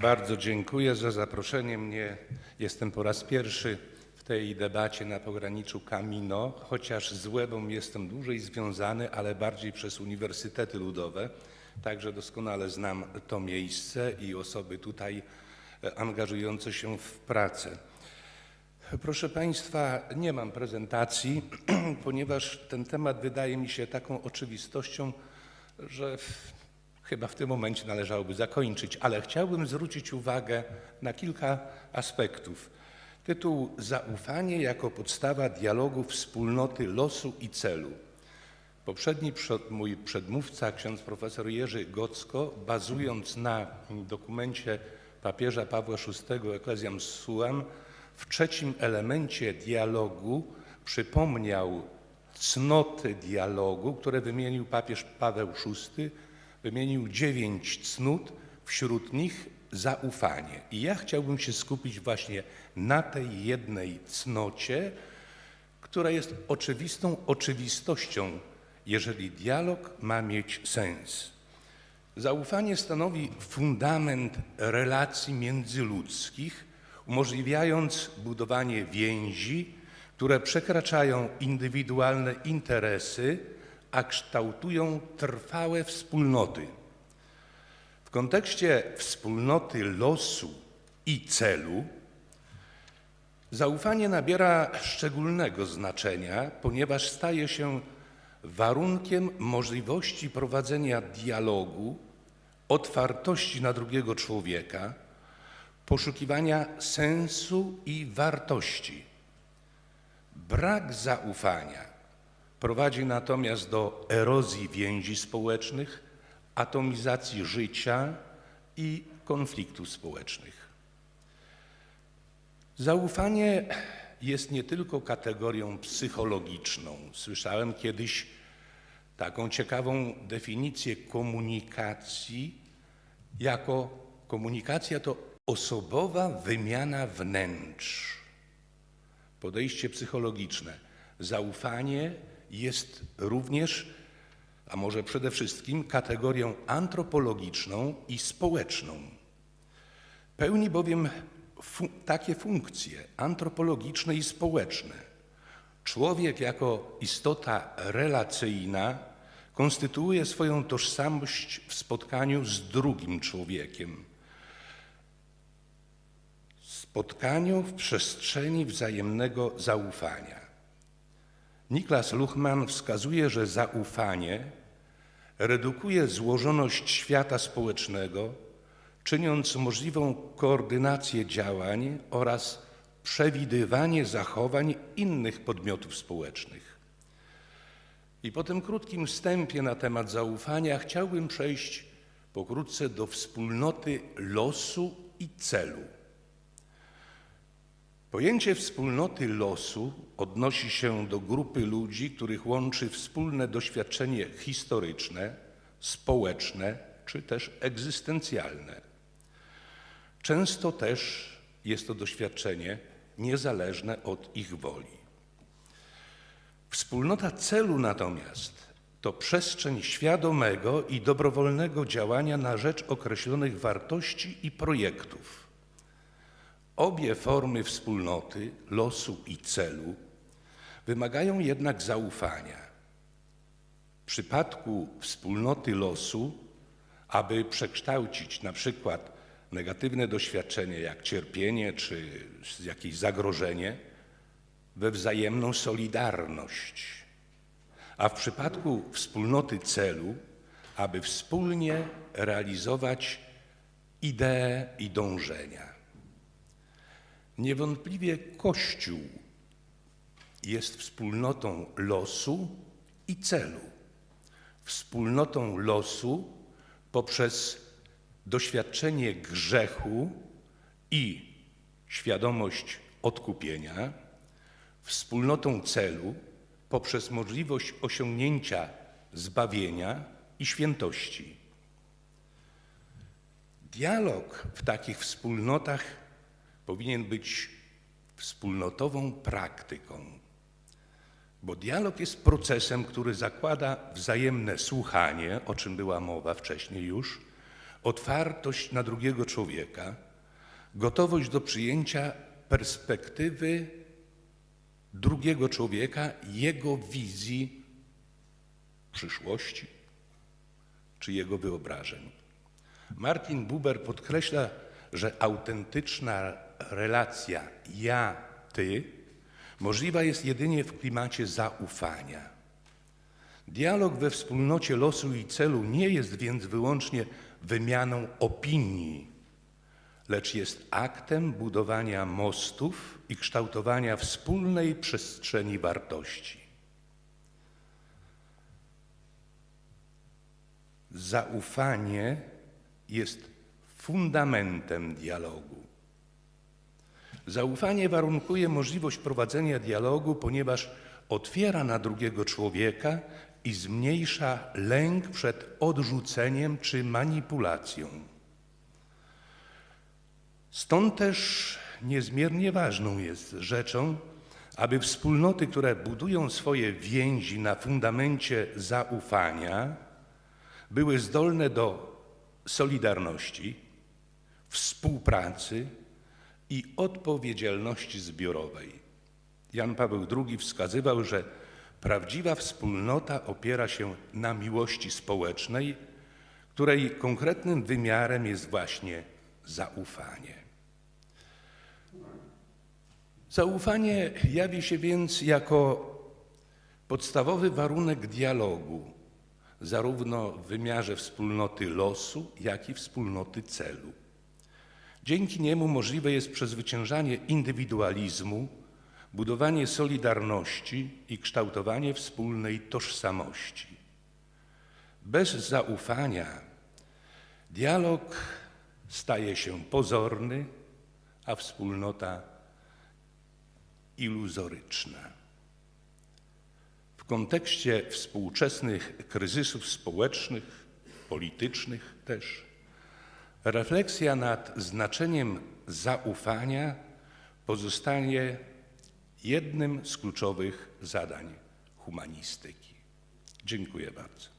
Bardzo dziękuję za zaproszenie mnie. Jestem po raz pierwszy w tej debacie na pograniczu Camino, chociaż z Łebą jestem dłużej związany, ale bardziej przez uniwersytety ludowe. Także doskonale znam to miejsce i osoby tutaj e, angażujące się w pracę. Proszę Państwa, nie mam prezentacji, ponieważ ten temat wydaje mi się taką oczywistością, że chyba w tym momencie należałoby zakończyć, ale chciałbym zwrócić uwagę na kilka aspektów. Tytuł Zaufanie jako podstawa dialogu wspólnoty losu i celu. Poprzedni przed, mój przedmówca, ksiądz profesor Jerzy Gocko, bazując na dokumencie papieża Pawła VI Ecclesiam Suam, w trzecim elemencie dialogu przypomniał cnoty dialogu, które wymienił papież Paweł VI, wymienił dziewięć cnót, wśród nich zaufanie. I ja chciałbym się skupić właśnie na tej jednej cnocie, która jest oczywistą oczywistością, jeżeli dialog ma mieć sens. Zaufanie stanowi fundament relacji międzyludzkich, umożliwiając budowanie więzi, które przekraczają indywidualne interesy, a kształtują trwałe wspólnoty. W kontekście wspólnoty losu i celu, zaufanie nabiera szczególnego znaczenia, ponieważ staje się warunkiem możliwości prowadzenia dialogu, otwartości na drugiego człowieka, poszukiwania sensu i wartości. Brak zaufania prowadzi natomiast do erozji więzi społecznych, atomizacji życia i konfliktów społecznych. Zaufanie jest nie tylko kategorią psychologiczną. Słyszałem kiedyś taką ciekawą definicję komunikacji jako komunikacja to osobowa wymiana wnętrz. Podejście psychologiczne. Zaufanie jest również, a może przede wszystkim, kategorią antropologiczną i społeczną. Pełni bowiem fu takie funkcje antropologiczne i społeczne. Człowiek jako istota relacyjna konstytuuje swoją tożsamość w spotkaniu z drugim człowiekiem. Spotkaniu w przestrzeni wzajemnego zaufania. Niklas Luchman wskazuje, że zaufanie redukuje złożoność świata społecznego, czyniąc możliwą koordynację działań oraz przewidywanie zachowań innych podmiotów społecznych. I po tym krótkim wstępie na temat zaufania chciałbym przejść pokrótce do wspólnoty losu i celu. Pojęcie wspólnoty losu odnosi się do grupy ludzi, których łączy wspólne doświadczenie historyczne, społeczne czy też egzystencjalne. Często też jest to doświadczenie niezależne od ich woli. Wspólnota celu natomiast to przestrzeń świadomego i dobrowolnego działania na rzecz określonych wartości i projektów. Obie formy wspólnoty, losu i celu, wymagają jednak zaufania. W przypadku wspólnoty losu, aby przekształcić na przykład negatywne doświadczenie, jak cierpienie czy jakieś zagrożenie, we wzajemną solidarność, a w przypadku wspólnoty celu, aby wspólnie realizować idee i dążenia. Niewątpliwie Kościół jest wspólnotą losu i celu. Wspólnotą losu poprzez doświadczenie grzechu i świadomość odkupienia, wspólnotą celu poprzez możliwość osiągnięcia zbawienia i świętości. Dialog w takich wspólnotach powinien być wspólnotową praktyką, bo dialog jest procesem, który zakłada wzajemne słuchanie, o czym była mowa wcześniej już, otwartość na drugiego człowieka, gotowość do przyjęcia perspektywy drugiego człowieka, jego wizji przyszłości czy jego wyobrażeń. Martin Buber podkreśla, że autentyczna relacja ja-ty możliwa jest jedynie w klimacie zaufania. Dialog we wspólnocie losu i celu nie jest więc wyłącznie wymianą opinii, lecz jest aktem budowania mostów i kształtowania wspólnej przestrzeni wartości. Zaufanie jest fundamentem dialogu. Zaufanie warunkuje możliwość prowadzenia dialogu, ponieważ otwiera na drugiego człowieka i zmniejsza lęk przed odrzuceniem czy manipulacją. Stąd też niezmiernie ważną jest rzeczą, aby wspólnoty, które budują swoje więzi na fundamencie zaufania, były zdolne do solidarności, współpracy i odpowiedzialności zbiorowej. Jan Paweł II wskazywał, że prawdziwa wspólnota opiera się na miłości społecznej, której konkretnym wymiarem jest właśnie zaufanie. Zaufanie jawi się więc jako podstawowy warunek dialogu, zarówno w wymiarze wspólnoty losu, jak i wspólnoty celu. Dzięki niemu możliwe jest przezwyciężanie indywidualizmu, budowanie solidarności i kształtowanie wspólnej tożsamości. Bez zaufania dialog staje się pozorny, a wspólnota iluzoryczna. W kontekście współczesnych kryzysów społecznych, politycznych też, refleksja nad znaczeniem zaufania pozostanie jednym z kluczowych zadań humanistyki. Dziękuję bardzo.